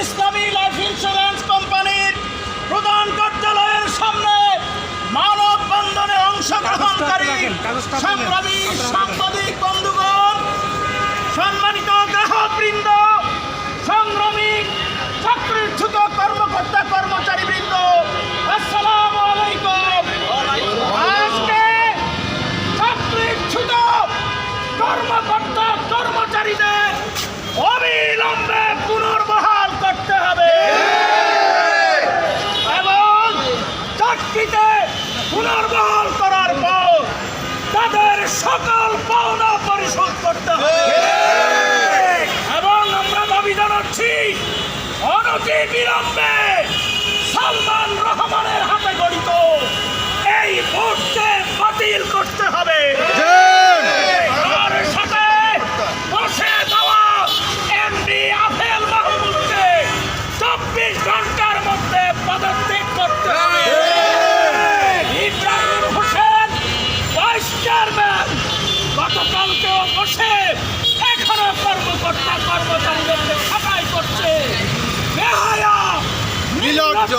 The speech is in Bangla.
ইসলামী লাইফ ইন্স্যুরেন্স কোম্পানির প্রধান কার্যালয়ের সামনে মানববন্ধনে অংশগ্রহণকারী। সংগ্রামী সাংবাদিক বন্ধুগণ সম্মানিত গ্রাহকবৃন্দ সংগ্রামী চাকরিচ্যুত কর্মকর্তা কর্মচারী বৃন্দ আসসালামু আলাইকুম আজকে চাকরিচ্যুত কর্মকর্তা কর্মচারীদের অবিলম্বে পুনর্বহাল করতে হবে। এবং চাকরিতে পুনর্বহাল করার পর তাদের সকল পাওনা পরিশোধ করতে হবে। এবং আমরা দাবি জানাচ্ছি অনতি বিলম্বে ঘণ্টার মধ্যে পদত্যাগ করতে হবে। ইব্রাহিম হোসেন ভাইস চেয়ারম্যান গতকালকেও বসে এখনও কর্মকর্তা কর্মচারীদেরকে ছাটাই করছে। বেহায়া নির্লজ্জ।